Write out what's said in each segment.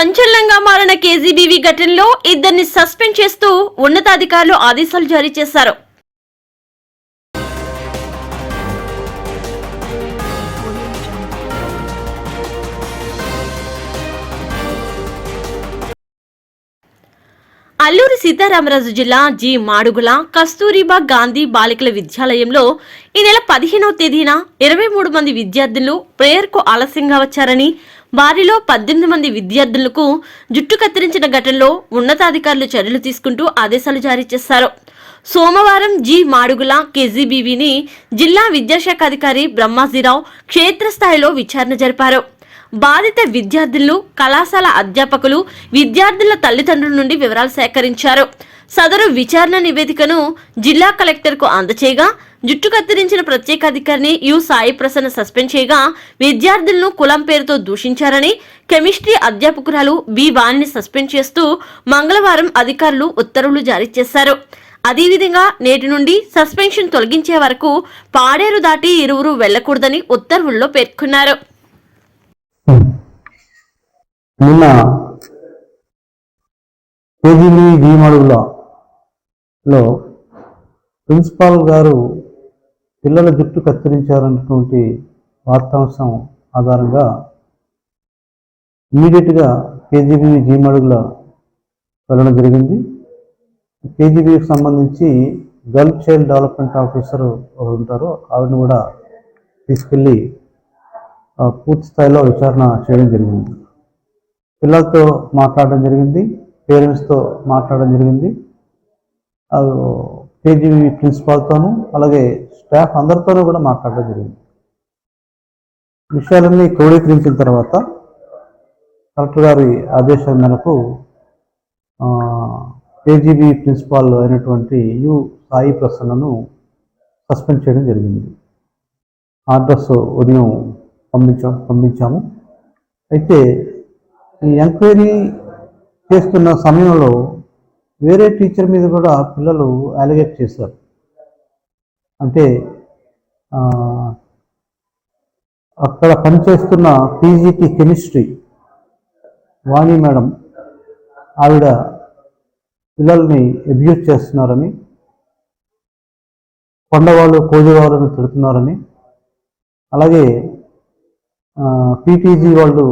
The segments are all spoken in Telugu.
సంచలనంగా మారిన కేజీబీవీ ఘటనలో ఇద్దరిని సస్పెండ్ చేస్తూ ఉన్నతాధికారులు ఆదేశాలు జారీ చేశారు. అల్లూరి సీతారామరాజు జిల్లా జి మాడుగుల కస్తూరిబా గాంధీ బాలికల విద్యాలయంలో ఈ నెల పదిహేనవ తేదీన ఇరవై మూడు మంది విద్యార్థులు ప్రేయర్కు ఆలస్యంగా వచ్చారని వారిలో పద్దెనిమిది మంది విద్యార్థులకు జుట్టు కత్తిరించిన ఘటనలో ఉన్నతాధికారులు చర్యలు తీసుకుంటూ ఆదేశాలు జారీ చేశారు. సోమవారం జి మాడుగుల కేజీబీవీని జిల్లా విద్యాశాఖ అధికారి బ్రహ్మాజీరావు క్షేత్రస్థాయిలో విచారణ జరిపారు. బాధిత విద్యార్థులు కళాశాల అధ్యాపకులు విద్యార్థుల తల్లిదండ్రుల నుండి వివరాలు సేకరించారు. సదరు విచారణ నివేదికను జిల్లా కలెక్టర్కు అందచేయగా జుట్టు కత్తిరించిన ప్రత్యేక అధికారిని యు సాయి ప్రసన్న సస్పెండ్ చేయగా విద్యార్థులను కులం పేరుతో దూషించారని కెమిస్ట్రీ అధ్యాపకురాలు బి వాణిని సస్పెండ్ చేస్తూ మంగళవారం అధికారులు ఉత్తర్వులు జారీ చేశారు. అదేవిధంగా నేటి నుండి సస్పెన్షన్ తొలగించే వరకు పాడేరు దాటి ఇరువురు వెళ్ళకూడదని ఉత్తర్వుల్లో పేర్కొన్నారు. నిన్న కేజీబీ లో ప్రిన్సిపాల్ గారు పిల్లల జుట్టు కత్తిరించారన్నటువంటి వార్తాంశం ఆధారంగా ఇమీడియట్గా కేజీబీ జీమడుగుల వెళ్ళడం జరిగింది. కేజీబీకి సంబంధించి గర్ల్ చైల్డ్ డెవలప్మెంట్ ఆఫీసర్ ఒకరు ఉంటారు ఆవిడని కూడా తీసుకెళ్ళి ఆ, పూర్తి స్థాయిలో విచారణ చేయడం జరిగింది. పిల్లలతో మాట్లాడడం జరిగింది పేరెంట్స్తో మాట్లాడడం జరిగింది. కేజీబీ ప్రిన్సిపాల్తోనూ అలాగే స్టాఫ్ అందరితోనూ కూడా మాట్లాడడం జరిగింది. విషయాలన్నీ క్రోడీకరించిన తర్వాత కలెక్టర్ గారి ఆదేశాల మేరకు కేజీబీ ప్రిన్సిపాల్ అయినటువంటి యు సాయి ప్రసన్నను సస్పెండ్ చేయడం జరిగింది. ఆర్డర్స్ ఉదయం పంపించాం పంపించాము. అయితే ఈ ఎంక్వైరీ చేస్తున్న సమయంలో వేరే టీచర్ మీద కూడా పిల్లలు అలిగేట్ చేశారు అంటే అక్కడ పనిచేస్తున్న పీజీటీ కెమిస్ట్రీ వాణి మేడం ఆవిడ పిల్లల్ని అబ్యూజ్ చేస్తున్నారని కొండవాళ్ళు కోజువాళ్ళని తిడుతున్నారని అలాగే పీటీజీ వాళ్ళు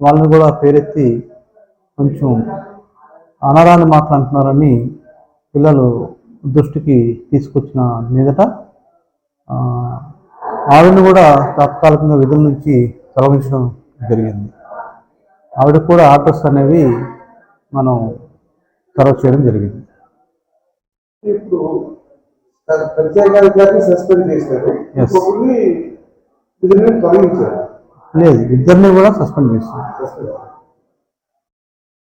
వాళ్ళని కూడా పేరెత్తి కొంచెం అనరాని మాట్లాడుతున్నారని పిల్లలు దృష్టికి తీసుకొచ్చిన మీదట ఆవిడని కూడా తాత్కాలికంగా విధుల నుంచి తొలగించడం జరిగింది. ఆవిడ కూడా ఆర్డర్స్ అనేవి మనం సర్వ్ చేయడం జరిగింది. ఇప్పుడు లేదు ఇద్దరిని కూడా సస్పెండ్ చేస్తాం సస్పెండ్